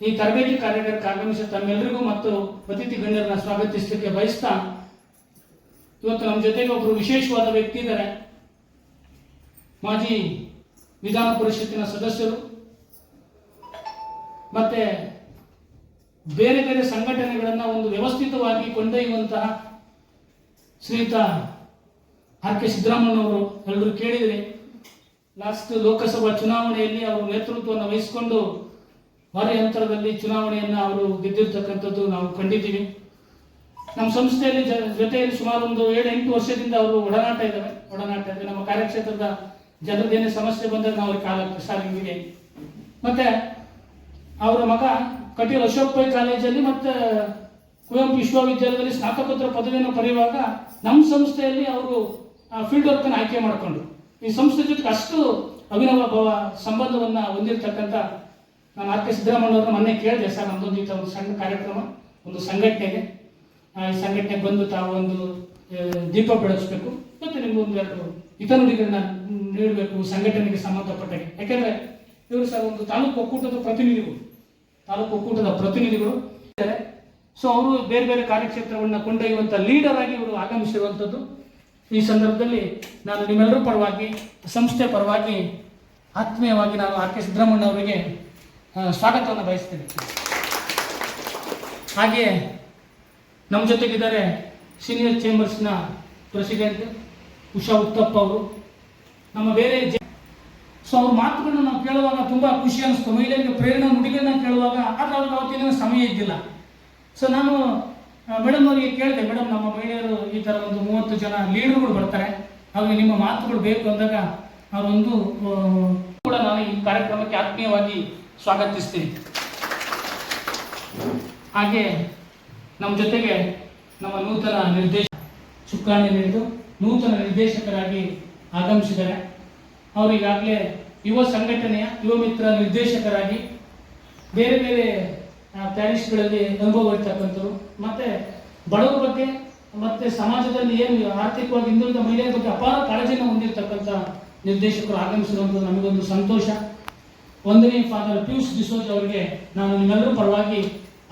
ಈ ತರಬೇತಿ ಕಾರ್ಯಕ್ರಮಕ್ಕೆ ಆಗಮಿಸಿದ ತಮ್ಮೆಲ್ಲರಿಗೂ ಮತ್ತು ಅತಿಥಿ ಗಣ್ಯರನ್ನ ಸ್ವಾಗತಿಸಲಿಕ್ಕೆ ಬಯಸ್ತಾ ಇವತ್ತು ನಮ್ಮ ಜೊತೆಗೆ ಒಬ್ಬರು ವಿಶೇಷವಾದ ವ್ಯಕ್ತಿ ಇದ್ದಾರೆ. ಮಾಜಿ ವಿಧಾನ ಪರಿಷತ್ತಿನ ಸದಸ್ಯರು. ಮತ್ತೆ ಬೇರೆ ಬೇರೆ ಸಂಘಟನೆಗಳನ್ನು ಒಂದು ವ್ಯವಸ್ಥಿತವಾಗಿ ಕೊಂಡೊಯ್ಯುವಂತಹ ಶ್ರೀಯುತ ಆರ್ ಕೆ ಸಿದ್ದರಾಮಣ್ಣವರು ಎಲ್ಲರೂ ಕೇಳಿದರೆ ಲಾಸ್ಟ್ ಲೋಕಸಭಾ ಚುನಾವಣೆಯಲ್ಲಿ ಅವರು ನೇತೃತ್ವವನ್ನು ವಹಿಸಿಕೊಂಡು ಭಾರಿ ಅಂತರದಲ್ಲಿ ಚುನಾವಣೆಯನ್ನು ಅವರು ಗೆದ್ದಿರ್ತಕ್ಕಂಥದ್ದು ನಾವು ಕಂಡಿದ್ದೀವಿ. ನಮ್ಮ ಸಂಸ್ಥೆಯಲ್ಲಿ ಜೊತೆಯಲ್ಲಿ ಸುಮಾರು ಒಂದು ಏಳು ಎಂಟು ವರ್ಷದಿಂದ ಅವರು ಒಡನಾಟ ಇದ್ದಾವೆ ಒಡನಾಟ ಇದೆ ನಮ್ಮ ಕಾರ್ಯಕ್ಷೇತ್ರದ ಜನರದೇನೇ ಸಮಸ್ಯೆ ಬಂದರೆ ನಾವು ಕಾಲ ಹಿಂಗಿದೆ ಮತ್ತೆ ಅವರ ಮಗ ಕಟೀಲ್ ಅಶೋಕ್ ಪೈ ಕಾಲೇಜಲ್ಲಿ ಮತ್ತೆ ಕುವೆಂಪು ವಿಶ್ವವಿದ್ಯಾಲಯದಲ್ಲಿ ಸ್ನಾತಕೋತ್ತರ ಪದವಿಯನ್ನು ಪಡೆಯುವಾಗ ನಮ್ಮ ಸಂಸ್ಥೆಯಲ್ಲಿ ಅವರು ಫೀಲ್ಡ್ ವರ್ಕ್ ಆಯ್ಕೆ ಮಾಡಿಕೊಂಡು ಈ ಸಂಸ್ಥೆ ಜೊತೆಗೆ ಅಷ್ಟು ಅವಿನವ ಭಾವ ಸಂಬಂಧವನ್ನ ಹೊಂದಿರತಕ್ಕಂಥ ನಾನು ಆರ್ ಕೆ ಸಿದ್ದರಾಮಯ್ಯವ್ರನ್ನ ಮೊನ್ನೆ ಕೇಳಿದೆ ಸರ್ ನಮ್ಮದೊಂದು ಈ ಒಂದು ಸಣ್ಣ ಕಾರ್ಯಕ್ರಮ, ಒಂದು ಸಂಘಟನೆಗೆ. ಈ ಸಂಘಟನೆಗೆ ಬಂದು ತಾವು ಒಂದು ದೀಪ ಬೆಳಗಿಸ್ಬೇಕು. ಮತ್ತೆ ನಿಮ್ಗೊಂದು ಎರಡು ಹಿತನುಡಿಗಳನ್ನ ನೀಡಬೇಕು ಸಂಘಟನೆಗೆ ಸಂಬಂಧಪಟ್ಟಂಗೆ. ಯಾಕೆಂದರೆ ಇವರು ಸರ್, ಒಂದು ತಾಲೂಕು ಒಕ್ಕೂಟದ ಪ್ರತಿನಿಧಿಗಳು. ತಾಲೂಕು ಒಕ್ಕೂಟದ ಪ್ರತಿನಿಧಿಗಳು. ಸೊ ಅವರು ಬೇರೆ ಬೇರೆ ಕಾರ್ಯಕ್ಷೇತ್ರಗಳನ್ನ ಕೊಂಡೊಯ್ಯುವಂಥ ಲೀಡರ್ ಆಗಿ ಇವರು ಆಗಮಿಸಿರುವಂಥದ್ದು. ಈ ಸಂದರ್ಭದಲ್ಲಿ ನಾನು ನಿಮ್ಮೆಲ್ಲರೂ ಪರವಾಗಿ, ಸಂಸ್ಥೆ ಪರವಾಗಿ ಆತ್ಮೀಯವಾಗಿ ನಾನು ಆರ್ ಕೆ ಸಿದ್ದರಾಮಣ್ಣ ಅವರಿಗೆ ಸ್ವಾಗತವನ್ನು ಬಯಸ್ತೇನೆ. ಹಾಗೆ ನಮ್ಮ ಜೊತೆಗಿದ್ದಾರೆ ಸೀನಿಯರ್ ಚೇಂಬರ್ಸ್ನ ಪ್ರೆಸಿಡೆಂಟ್ ಉಷಾ ಉತ್ತಪ್ಪ ಅವರು. ನಮ್ಮ ಬೇರೆ ಸೊ ಅವ್ರ ಮಾತುಗಳನ್ನ ನಾವು ಕೇಳುವಾಗ ತುಂಬಾ ಖುಷಿ ಅನಿಸ್ತು. ಮಹಿಳೆಯರಿಗೆ ಪ್ರೇರಣಾ ನುಡಿಗಳನ್ನ ಕೇಳುವಾಗ, ಆದರೆ ಅವ್ರಿಗೆ ಅವತ್ತಿನ ಸಮಯ ಇದ್ದಿಲ್ಲ. ಸೊ ನಾನು ಮೇಡಮ್ ಅವರಿಗೆ ಕೇಳಿದೆ ಮೇಡಮ್ ನಮ್ಮ ಮಹಿಳೆಯರು ಈ ಥರ ಒಂದು ಮೂವತ್ತು ಜನ ಲೀಡರ್ಗಳು ಬರ್ತಾರೆ. ಅವ್ರಿಗೆ ನಿಮ್ಮ ಮಾತುಗಳು ಬೇಕು ಅಂದಾಗ ಅವರೊಂದು ಕೂಡ ನಾನು ಈ ಕಾರ್ಯಕ್ರಮಕ್ಕೆ ಆತ್ಮೀಯವಾಗಿ ಸ್ವಾಗತಿಸ್ತೀನಿ. ಹಾಗೆ ನಮ್ಮ ಜೊತೆಗೆ ನಮ್ಮ ನೂತನ ನಿರ್ದೇಶ ಚುಕ್ಕಾಣಿ ನೀಡಿದು ನೂತನ ನಿರ್ದೇಶಕರಾಗಿ ಆಗಮಿಸಿದ್ದಾರೆ. ಅವರು ಈಗಾಗಲೇ ಯುವ ಸಂಘಟನೆಯ ಯುವ ಮಿತ್ರ ನಿರ್ದೇಶಕರಾಗಿ ಬೇರೆ ಬೇರೆ ಪ್ಯಾರಿಸ್ಗಳಲ್ಲಿ ಅನುಭವ ಇರ್ತಕ್ಕಂಥವ್ರು ಮತ್ತೆ ಬಡವರ ಬಗ್ಗೆ, ಮತ್ತೆ ಸಮಾಜದಲ್ಲಿ ಏನು ಆರ್ಥಿಕವಾಗಿ ಹಿಂದುಳಿದ ಮಹಿಳೆಯರ ಬಗ್ಗೆ ಅಪಾರ ಕಾಳಜಿಯನ್ನು ಹೊಂದಿರತಕ್ಕಂಥ ನಿರ್ದೇಶಕರು ಆಗಮಿಸಿರುವಂಥದ್ದು ನಮಗೊಂದು ಸಂತೋಷ. ಒಂದನೇ ಫಾದರ್ ಪಿಯೂಷ್ ಡಿಸೋಜ್ ಅವರಿಗೆ ನಾನು ನಿಮ್ಮೆಲ್ಲರೂ ಪರವಾಗಿ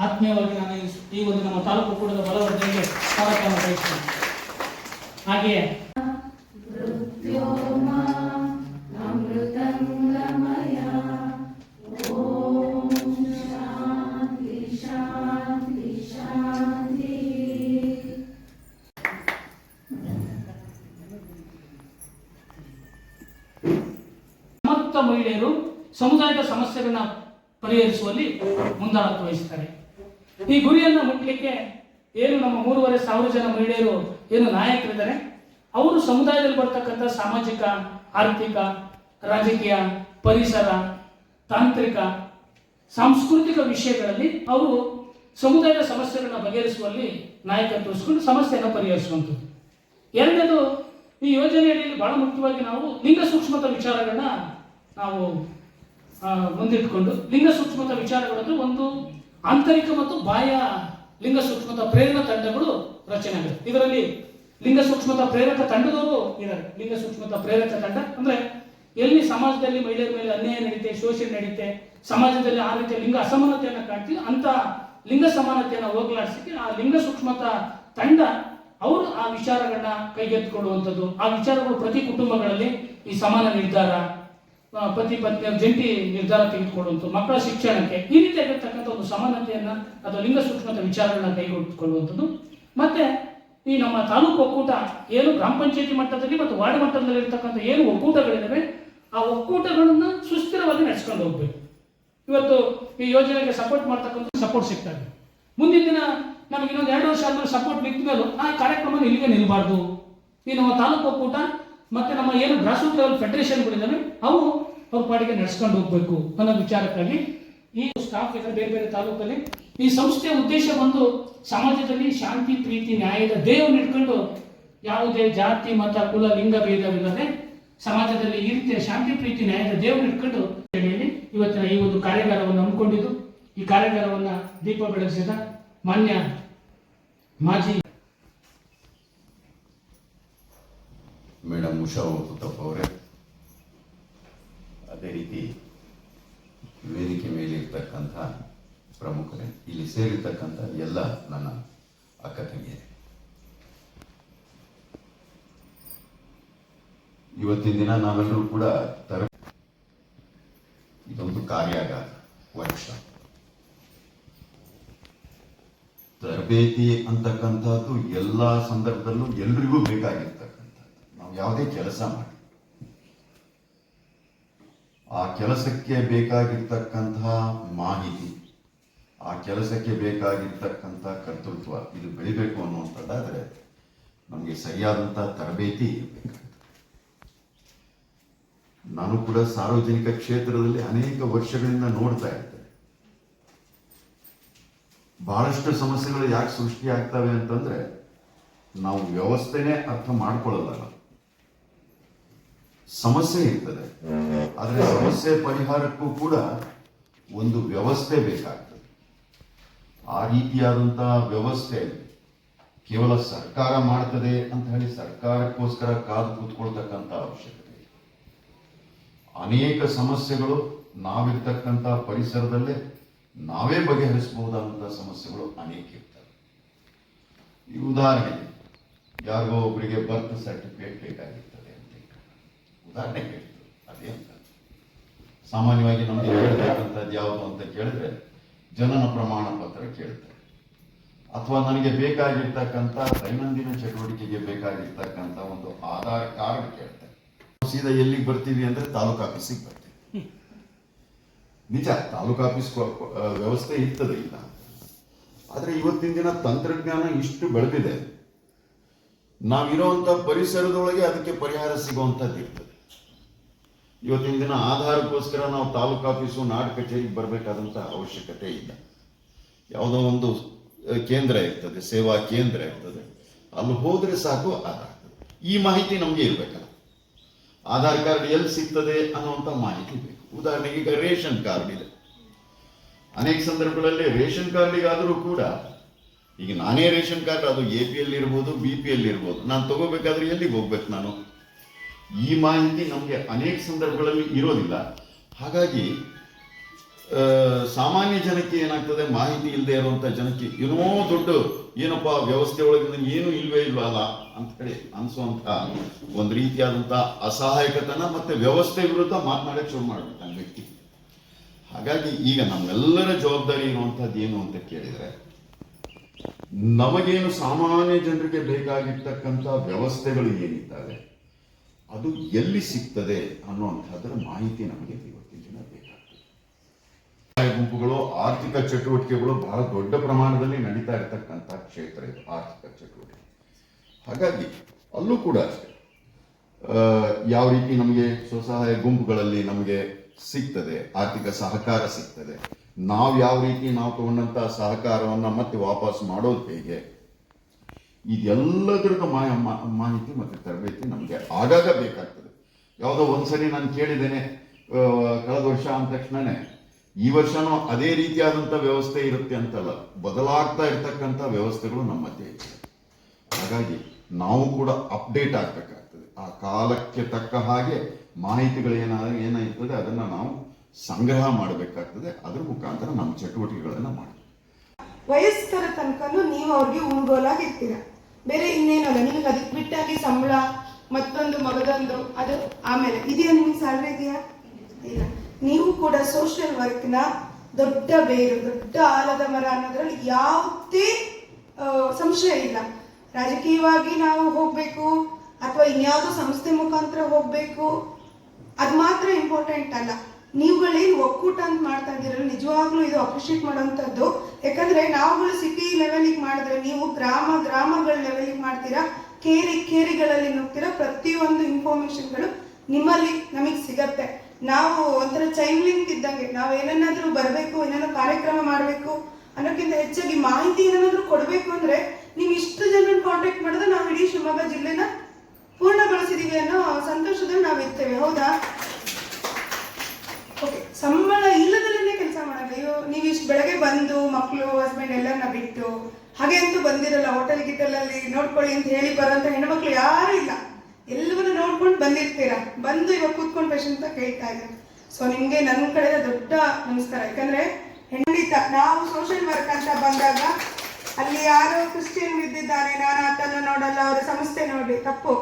ಆತ್ಮೀಯವಾಗಿ ನಾನು ಈ- ಒಂದು ನಮ್ಮ ತಾಲೂಕು ಕೂಡದ ಬಲವರ್ಧನೆಗೆ ಸ್ವಾಗತವನ್ನು ಬಯಸ್ತೇನೆ ಹಾಗೆಯೇ ಸಮುದಾಯದ ಸಮಸ್ಯೆಗಳನ್ನ ಪರಿಹರಿಸುವಲ್ಲಿ ಮುಂದಾಳತ್ವ ವಹಿಸ್ತಾರೆ. ಈ ಗುರಿಯನ್ನು ಮುಟ್ಟಲಿಕ್ಕೆ ಏನು ನಮ್ಮ ಮೂರುವರೆ ಸಾವಿರ ಜನ ಮಹಿಳೆಯರು ಏನು ನಾಯಕರಿದ್ದಾರೆ? ಅವರು ಸಮುದಾಯದಲ್ಲಿ ಬರ್ತಕ್ಕಂಥ ಸಾಮಾಜಿಕ, ಆರ್ಥಿಕ, ರಾಜಕೀಯ, ಪರಿಸರ, ತಾಂತ್ರಿಕ, ಸಾಂಸ್ಕೃತಿಕ ವಿಷಯಗಳಲ್ಲಿ ಅವರು ಸಮುದಾಯದ ಸಮಸ್ಯೆಗಳನ್ನ ಬಗೆಹರಿಸುವಲ್ಲಿ ನಾಯಕತ್ವ ವಹಿಸಿಕೊಂಡು ಸಮಸ್ಯೆಯನ್ನು ಪರಿಹರಿಸುವಂಥದ್ದು. ಎರಡನೇದು, ಈ ಯೋಜನೆಯಲ್ಲಿ ಬಹಳ ಮುಖ್ಯವಾಗಿ ನಾವು ಲಿಂಗ ಸೂಕ್ಷ್ಮತ ವಿಚಾರಗಳನ್ನ ನಾವು ಮುಂದಿಟ್ಕೊಂಡು ಲಿಂಗ ಸೂಕ್ಷ್ಮತ ವಿಚಾರಗಳನ್ನು ಒಂದು ಆಂತರಿಕ ಮತ್ತು ಬಾಹ್ಯ ಲಿಂಗ ಸೂಕ್ಷ್ಮತ ಪ್ರೇರಕ ತಂಡಗಳು ರಚನೆ ಆಗುತ್ತೆ. ಇದರಲ್ಲಿ ಲಿಂಗ ಸೂಕ್ಷ್ಮತ ಪ್ರೇರಕ ತಂಡದವರು ಇದ್ದಾರೆ. ಲಿಂಗ ಸೂಕ್ಷ್ಮತ ಪ್ರೇರಕ ತಂಡ ಅಂದ್ರೆ ಎಲ್ಲಿ ಸಮಾಜದಲ್ಲಿ ಮಹಿಳೆಯರ ಮೇಲೆ ಅನ್ಯಾಯ ನಡೀತೆ, ಶೋಷಣೆ ನಡೀತೆ, ಸಮಾಜದಲ್ಲಿ ಆ ರೀತಿಯ ಲಿಂಗ ಅಸಮಾನತೆಯನ್ನು ಕಾಣ್ತೀವಿ, ಅಂತ ಲಿಂಗ ಸಮಾನತೆಯನ್ನು ಹೋಗ್ಲಾಡಿಸಕ್ಕೆ ಆ ಲಿಂಗ ಸೂಕ್ಷ್ಮತ ತಂಡ ಅವರು ಆ ವಿಚಾರಗಳನ್ನ ಕೈಗೆತ್ತಿಕೊಳ್ಳುವಂಥದ್ದು. ಆ ವಿಚಾರಗಳು ಪ್ರತಿ ಕುಟುಂಬಗಳಲ್ಲಿ ಈ ಸಮಾನ ನಿರ್ಧಾರ ಪತಿ ಪತ್ನಿಯ ಜಂಟಿ ನಿರ್ಧಾರ ತೆಗೆದುಕೊಳ್ಳುವಂಥ ಮಕ್ಕಳ ಶಿಕ್ಷಣಕ್ಕೆ ಈ ರೀತಿಯಾಗಿರ್ತಕ್ಕಂಥ ಒಂದು ಸಮಾನತೆಯನ್ನು ಅಥವಾ ಲಿಂಗ ಸೂಕ್ಷ್ಮತೆ ವಿಚಾರಗಳನ್ನ ಕೈಗೊಳ್ಳುವಂಥದ್ದು ಮತ್ತೆ ಈ ನಮ್ಮ ತಾಲೂಕು ಒಕ್ಕೂಟ ಏನು ಗ್ರಾಮ ಪಂಚಾಯತಿ ಮಟ್ಟದಲ್ಲಿ ಮತ್ತು ವಾರ್ಡ್ ಮಟ್ಟದಲ್ಲಿ ಇರ್ತಕ್ಕಂಥ ಏನು ಒಕ್ಕೂಟಗಳಿದ್ದಾವೆ, ಆ ಒಕ್ಕೂಟಗಳನ್ನು ಸುಸ್ಥಿರವಾಗಿ ನಡೆಸ್ಕೊಂಡು ಹೋಗ್ಬೇಕು. ಇವತ್ತು ಈ ಯೋಜನೆಗೆ ಸಪೋರ್ಟ್ ಮಾಡ್ತಕ್ಕಂಥ ಸಪೋರ್ಟ್ ಸಿಗ್ತದೆ ಮುಂದಿನ ದಿನ ನಮಗೆ ಇನ್ನೊಂದು ಎರಡು ವರ್ಷ ಆದ್ಮೇಲೆ ಸಪೋರ್ಟ್ ನಿಂತ ಮೇಲೂ ಆ ಕಾರ್ಯಕ್ರಮ ಇಲ್ಲಿಗೆ ನಿಲ್ಬಾರ್ದು. ಈ ನಮ್ಮ ತಾಲೂಕು ಒಕ್ಕೂಟ ಮತ್ತೆ ನಮ್ಮ ಏನು ಗ್ರಾಸ್ ರೂಟ್ ಲೆವೆಲ್ ಫೆಡರೇಷನ್ಗಳಿದ್ದಾವೆ ಅವು ಅವ್ರ ಪಾಡಿಗೆ ನಡೆಸ್ಕೊಂಡು ಹೋಗ್ಬೇಕು ಅನ್ನೋ ವಿಚಾರಕ್ಕಾಗಿ ಈ ಸ್ಟಾಫ್ ಇದೆ ಬೇರೆ ಬೇರೆ ತಾಲೂಕಲ್ಲಿ ಈ ಸಂಸ್ಥೆಯ ಉದ್ದೇಶ ಬಂದು ಸಮಾಜದಲ್ಲಿ ಶಾಂತಿ, ಪ್ರೀತಿ, ನ್ಯಾಯದ ದೇವನ್ನ ಇಟ್ಕೊಂಡು ಯಾವುದೇ ಜಾತಿ, ಮತ, ಕುಲ, ಲಿಂಗ ಭೇದವಿಲ್ಲದೆ ಸಮಾಜದಲ್ಲಿ ಈ ರೀತಿಯ ಶಾಂತಿ, ಪ್ರೀತಿ, ನ್ಯಾಯದ ದೇವನ್ನ ಇಟ್ಕೊಂಡು ಇವತ್ತಿನ ಈ ಒಂದು ಕಾರ್ಯಾಗಾರವನ್ನು ಹಮ್ಮಿಕೊಂಡಿದ್ದು. ಈ ಕಾರ್ಯಾಗಾರವನ್ನ ದೀಪ ಬೆಳಗಿಸಿದ ಮಾನ್ಯ ಮಾಜಿ ಮೇಡಮ್ ಉಷಾ ಉತ್ತಪ್ಪ ಅವರೇ. ಅದೇ ರೀತಿ ವೇದಿಕೆ ಮೇಲೆ ಇರ್ತಕ್ಕಂಥ ಪ್ರಮುಖರೇ, ಇಲ್ಲಿ ಸೇರಿರ್ತಕ್ಕಂಥ ಎಲ್ಲ ನನ್ನ ಅಕ್ಕ ತಂಗಿಯರೇ. ಇವತ್ತಿನ ದಿನ ನಾವೆಲ್ಲರೂ ಕೂಡ ತರ ಇದೊಂದು ಕಾರ್ಯಾಗಾರ ವರ್ಕ್ಶಾಪ್ ತರಬೇತಿ ಅಂತಕ್ಕಂಥದ್ದು ಎಲ್ಲ ಸಂದರ್ಭದಲ್ಲೂ ಎಲ್ರಿಗೂ ಬೇಕಾಗಿರ್ತಕ್ಕಂಥದ್ದು ನಾವು ಯಾವುದೇ ಕೆಲಸ ಮಾಡಿ. ಆ ಕೆಲಸಕ್ಕೆ ಬೇಕಾಗಿರ್ತಕ್ಕಂತಹ ಮಾಹಿತಿ, ಆ ಕೆಲಸಕ್ಕೆ ಬೇಕಾಗಿರ್ತಕ್ಕಂಥ ಕರ್ತೃತ್ವ, ಇದು ಬೆಳಿಬೇಕು ಅನ್ನುವಂಥದ್ದಾದ್ರೆ ನಮಗೆ ಸರಿಯಾದಂತಹ ತರಬೇತಿ ನಾನು ಕೂಡ ಸಾರ್ವಜನಿಕ ಕ್ಷೇತ್ರದಲ್ಲಿ ಅನೇಕ ವರ್ಷಗಳಿಂದ ನೋಡ್ತಾ ಇದ್ದೆ. ಬಹಳಷ್ಟು ಸಮಸ್ಯೆಗಳು ಯಾಕೆ ಸೃಷ್ಟಿ ಆಗ್ತವೆ ಅಂತಂದ್ರೆ ನಾವು ವ್ಯವಸ್ಥೆನೇ ಅರ್ಥ ಮಾಡ್ಕೊಳ್ಳಲ್ಲ. ಸಮಸ್ಯೆ ಇರ್ತದೆ. ಆದರೆ ಸಮಸ್ಯೆ ಪರಿಹಾರಕ್ಕೂ ಕೂಡ ಒಂದು ವ್ಯವಸ್ಥೆ ಬೇಕಾಗ್ತದೆ. ಆ ರೀತಿಯಾದಂತಹ ವ್ಯವಸ್ಥೆ ಕೇವಲ ಸರ್ಕಾರ ಮಾಡ್ತದೆ ಅಂತ ಹೇಳಿ ಸರ್ಕಾರಕ್ಕೋಸ್ಕರ ಕಾದು ಕೂತ್ಕೊಳ್ತಕ್ಕಂಥ ಅವಶ್ಯಕತೆ ಅನೇಕ ಸಮಸ್ಯೆಗಳು ನಾವಿರ್ತಕ್ಕಂಥ ಪರಿಸರದಲ್ಲೇ ನಾವೇ ಬಗೆಹರಿಸಬಹುದಾದಂತಹ ಸಮಸ್ಯೆಗಳು ಅನೇಕ ಇರ್ತವೆ. ಈ ಉದಾಹರಣೆಗೆ ಯಾರಿಗೋ ಒಬ್ಬರಿಗೆ ಬರ್ತ್ ಸರ್ಟಿಫಿಕೇಟ್ ಇಟ್ಕೊಳ್ಳಿ. ಉದಾಹರಣೆ ಅದೇ ಸಾಮಾನ್ಯವಾಗಿ ನಮಗೆ ಕೇಳತಕ್ಕಂಥದ್ದು ಯಾವುದು ಅಂತ ಕೇಳಿದ್ರೆ ಜನನ ಪ್ರಮಾಣ ಪತ್ರ ಕೇಳ್ತಾರೆ. ಅಥವಾ ನನಗೆ ಬೇಕಾಗಿರ್ತಕ್ಕಂಥ ದೈನಂದಿನ ಚಟುವಟಿಕೆಗೆ ಬೇಕಾಗಿರ್ತಕ್ಕಂಥ ಒಂದು ಆಧಾರ್ ಕಾರ್ಡ್ ಕೇಳ್ತಾರೆ. ಸೀದಾ ಎಲ್ಲಿಗೆ ಬರ್ತೀವಿ ಅಂದ್ರೆ ತಾಲೂಕು ಆಫೀಸಿಗೆ ಬರ್ತೀವಿ. ನಿಜ, ತಾಲೂಕು ಆಫೀಸ್ ವ್ಯವಸ್ಥೆ ಇರ್ತದೆ ಇಲ್ಲ ಆದ್ರೆ ಇವತ್ತಿನ ದಿನ ತಂತ್ರಜ್ಞಾನ ಇಷ್ಟು ಬೆಳೆದಿದೆ. ಅಂತ ಪರಿಸರದೊಳಗೆ ಅದಕ್ಕೆ ಪರಿಹಾರ ಸಿಗುವಂತದ್ದು ಇರ್ತದೆ ಇವತ್ತಿನ ದಿನ ಆಧಾರಕ್ಕೋಸ್ಕರ ನಾವು ತಾಲೂಕು ಆಫೀಸು, ನಾಡು ಕಚೇರಿಗೆ ಬರಬೇಕಾದಂಥ ಅವಶ್ಯಕತೆ ಇಲ್ಲ. ಯಾವುದೋ ಒಂದು ಕೇಂದ್ರ ಇರ್ತದೆ, ಸೇವಾ ಕೇಂದ್ರ ಇರ್ತದೆ. ಅಲ್ಲಿ ಹೋದರೆ ಸಾಕು, ಆಧಾರ್ ಈ ಮಾಹಿತಿ ನಮಗೆ ಇರಬೇಕಲ್ಲ. ಆಧಾರ್ ಕಾರ್ಡ್ ಎಲ್ಲಿ ಸಿಗ್ತದೆ ಅನ್ನುವಂಥ ಮಾಹಿತಿ ಬೇಕು. ಉದಾಹರಣೆಗೆ ಈಗ ರೇಷನ್ ಕಾರ್ಡ್ ಇದೆ. ಅನೇಕ ಸಂದರ್ಭಗಳಲ್ಲಿ ರೇಷನ್ ಕಾರ್ಡಿಗಾದರೂ ಕೂಡ, ಈಗ ನಾನೇ ರೇಷನ್ ಕಾರ್ಡ್, ಅದು ಎ ಪಿ ಎಲ್ ಇರ್ಬೋದು, ಬಿ ಪಿ ಎಲ್ ಇರ್ಬೋದು, ನಾನು ತಗೋಬೇಕಾದ್ರೆ ಎಲ್ಲಿಗೆ ಹೋಗ್ಬೇಕು ನಾನು? ಈ ಮಾಹಿತಿ ನಮಗೆ ಅನೇಕ ಸಂದರ್ಭಗಳಲ್ಲಿ ಇರೋದಿಲ್ಲ. ಹಾಗಾಗಿ ಸಾಮಾನ್ಯ ಜನಕ್ಕೆ ಏನಾಗ್ತದೆ? ಮಾಹಿತಿ ಇಲ್ಲದೆ ಇರುವಂಥ ಜನಕ್ಕೆ ಏನೋ ದೊಡ್ಡ ಏನಪ್ಪ ವ್ಯವಸ್ಥೆ ಒಳಗಿಂದ ಏನು ಇಲ್ವೇ ಇಲ್ವಲ್ಲ ಅಂತ ಹೇಳಿ ಅನಿಸುವಂಥ ಒಂದು ರೀತಿಯಾದಂಥ ಅಸಹಾಯಕತನ ಮತ್ತೆ ವ್ಯವಸ್ಥೆ ವಿರುದ್ಧ ಮಾತನಾಡಕ್ಕೆ ಶುರು ಮಾಡ್ಬಿಡ್ತಾನೆ ವ್ಯಕ್ತಿ. ಹಾಗಾಗಿ ಈಗ ನಮ್ಮೆಲ್ಲರ ಜವಾಬ್ದಾರಿ ಇರುವಂಥದ್ದು ಏನು ಅಂತ ಕೇಳಿದರೆ, ನಮಗೇನು ಸಾಮಾನ್ಯ ಜನರಿಗೆ ಬೇಕಾಗಿರ್ತಕ್ಕಂಥ ವ್ಯವಸ್ಥೆಗಳು ಏನಿದ್ದಾವೆ? ಅದು ಎಲ್ಲಿ ಸಿಗ್ತದೆ ಅನ್ನುವಂಥದ್ರ ಮಾಹಿತಿ ನಮಗೆ ಇವತ್ತಿನ ದಿನ ಬೇಕಾಗ್ತದೆ. ಗುಂಪುಗಳು, ಆರ್ಥಿಕ ಚಟುವಟಿಕೆಗಳು ಬಹಳ ದೊಡ್ಡ ಪ್ರಮಾಣದಲ್ಲಿ ನಡೀತಾ ಇರತಕ್ಕಂಥ ಕ್ಷೇತ್ರ ಇದು, ಆರ್ಥಿಕ ಚಟುವಟಿಕೆ. ಹಾಗಾಗಿ ಅಲ್ಲೂ ಕೂಡ ಅಷ್ಟೇ. ಯಾವ ರೀತಿ ನಮಗೆ ಸ್ವಸಹಾಯ ಗುಂಪುಗಳಲ್ಲಿ ನಮಗೆ ಸಿಗ್ತದೆ, ಆರ್ಥಿಕ ಸಹಕಾರ ಸಿಗ್ತದೆ, ನಾವು ಯಾವ ರೀತಿ ನಾವು ತಗೊಂಡಂತ ಸಹಕಾರವನ್ನು ಮತ್ತೆ ವಾಪಸ್ ಮಾಡೋದು ಹೇಗೆ ಇದೆಲ್ಲದರದ ಮಾಯ ಮಾಹಿತಿ ಮತ್ತು ತರಬೇತಿ ನಮಗೆ ಆಗಾಗ ಬೇಕಾಗ್ತದೆ. ಯಾವುದೋ ಒಂದ್ಸರಿ ನಾನು ಕೇಳಿದ್ದೇನೆ ಕಳೆದ ವರ್ಷ ಅಂದ ತಕ್ಷಣನೇ, ಈ ವರ್ಷನೂ ಅದೇ ರೀತಿಯಾದಂಥ ವ್ಯವಸ್ಥೆ ಇರುತ್ತೆ ಅಂತಲ್ಲ, ಬದಲಾಗ್ತಾ ಇರ್ತಕ್ಕಂಥ ವ್ಯವಸ್ಥೆಗಳು ನಮ್ಮ ಮಧ್ಯೆ ಇದೆ ಹಾಗಾಗಿ ನಾವು ಕೂಡ ಅಪ್ಡೇಟ್ ಆಗ್ಬೇಕಾಗ್ತದೆ. ಆ ಕಾಲಕ್ಕೆ ತಕ್ಕ ಹಾಗೆ ಮಾಹಿತಿಗಳು ಏನಾದ, ಏನಾಯ್ತದೆ, ಅದನ್ನು ನಾವು ಸಂಗ್ರಹ ಮಾಡಬೇಕಾಗ್ತದೆ. ಅದರ ಮುಖಾಂತರ ನಮ್ಮ ಚಟುವಟಿಕೆಗಳನ್ನು ಮಾಡ್ತೀವಿ. ವಯಸ್ಕರ ತನಕನೂ ನೀವು ಅವ್ರಿಗೆ ಉಳ್ಗೋಲಾಗಿರ್ತೀರ ಬೇರೆ ಇನ್ನೇನಲ್ಲ ನಿಮಗೆ ಅದಕ್ಕೆ ಬಿಟ್ಟಾಗಿ ಸಂಬಳ, ಮತ್ತೊಂದು ಮಗದೊಂದು, ಅದು ಆಮೇಲೆ. ಇದೆಯಾ ನಿಮ್ಗೆ ಸ್ಯಾಲ್ರಿ ಇದೆಯಾ? ಇಲ್ಲ. ನೀವು ಕೂಡ ಸೋಷಿಯಲ್ ವರ್ಕ್ನ ದೊಡ್ಡ ಬೇರು, ದೊಡ್ಡ ಆಲದ ಮರ ಅನ್ನೋದ್ರಲ್ಲಿ ಯಾವುದೇ ಸಂಶಯ ಇಲ್ಲ. ರಾಜಕೀಯವಾಗಿ ನಾವು ಹೋಗ್ಬೇಕು, ಅಥವಾ ಇನ್ಯಾವುದೋ ಸಂಸ್ಥೆ ಮುಖಾಂತರ ಹೋಗ್ಬೇಕು, ಅದು ಮಾತ್ರ ಇಂಪಾರ್ಟೆಂಟ್ ಅಲ್ಲ. ನೀವುಗಳೇನು ಒಕ್ಕೂಟ ಅಂತ ಮಾಡ್ತಾ ಇದ್ದೀರಲ್ಲ, ನಿಜವಾಗ್ಲೂ ಇದು ಅಪ್ರಿಷಿಯೇಟ್ ಮಾಡೋಂಥದ್ದು ಯಾಕಂದ್ರೆ ನಾವುಗಳು ಸಿಟಿ ಲೆವೆಲಿಗೆ ಮಾಡಿದ್ರೆ, ನೀವು ಗ್ರಾಮ, ಗ್ರಾಮಗಳ ಲೆವೆಲಿಗೆ ಮಾಡ್ತೀರಾ, ಕೇರಿ, ಕೇರಿಗಳಲ್ಲಿ ನುಗ್ತೀರಾ ಪ್ರತಿಯೊಂದು ಇನ್ಫಾರ್ಮೇಶನ್ಗಳು ನಿಮ್ಮಲ್ಲಿ ನಮಗೆ ಸಿಗತ್ತೆ. ನಾವು ಒಂಥರ ಚೈನ್ ಲಿಂಕ್ ಇದ್ದಂಗೆ, ನಾವು ಏನನ್ನಾದ್ರೂ ಬರಬೇಕು ಏನಾದ್ರು ಕಾರ್ಯಕ್ರಮ ಮಾಡಬೇಕು ಅನ್ನೋಕ್ಕಿಂತ ಹೆಚ್ಚಾಗಿ ಮಾಹಿತಿ ಏನಾದ್ರು ಕೊಡಬೇಕು ಅಂದ್ರೆ, ನೀವು ಇಷ್ಟು ಜನರನ್ನ ಕಾಂಟ್ಯಾಕ್ಟ್ ಮಾಡಿದ್ರೆ ನಾವು ಇಡೀ ಶಿವಮೊಗ್ಗ ಜಿಲ್ಲೆನ ಪೂರ್ಣಗೊಳಿಸಿದೀವಿ ಅನ್ನೋ ಸಂತೋಷದಲ್ಲಿ ನಾವು ಇರ್ತೇವೆ, ಹೌದಾ? ಸಂಬಳ ಇಲ್ಲದಲ್ಲೇ ಕೆಲಸ ಮಾಡಲ್ಲ ಅಯ್ಯೋ, ನೀವು ಇಷ್ಟು ಬೆಳಗ್ಗೆ ಬಂದು ಮಕ್ಕಳು ಹಸ್ಬೆಂಡ್ ಎಲ್ಲರನ್ನ ಬಿಟ್ಟು ಹಾಗೆ ಅಂತೂ ಬಂದಿರಲ್ಲ ಹೋಟೆಲ್ ಗಿಟಲಲ್ಲಿ ನೋಡ್ಕೊಳ್ಳಿ ಅಂತ ಹೇಳಿ ಬರೋಂಥ ಹೆಣ್ಮಕ್ಳು ಯಾರು ಇಲ್ಲ. ಎಲ್ಲವನ್ನ ನೋಡ್ಕೊಂಡು ಬಂದಿರ್ತೀರಾ? ಬಂದು ಇವಾಗ ಕೂತ್ಕೊಂಡು ಪೇಷಂಟ್ ಅಂತ ಕೇಳ್ತಾ ಇದ್ದಾರೆ. ಸೊ ನಿಮಗೆ ನನ್ನ ಕಡೆ ದೊಡ್ಡ ನಮಸ್ಕಾರ. ಯಾಕಂದ್ರೆ ಖಂಡಿತ ನಾವು ಸೋಷಿಯಲ್ ವರ್ಕ್ ಅಂತ ಬಂದಾಗ ಅಲ್ಲಿ ಯಾರೋ ಕ್ರಿಶ್ಚಿಯನ್ ಬಿದ್ದಿದ್ದಾನೆ ನಾನು ಆತನ ನೋಡಲ್ಲ, ಅವರ ಸಂಸ್ಥೆ ನೋಡಿ, ತಪ್ಪು.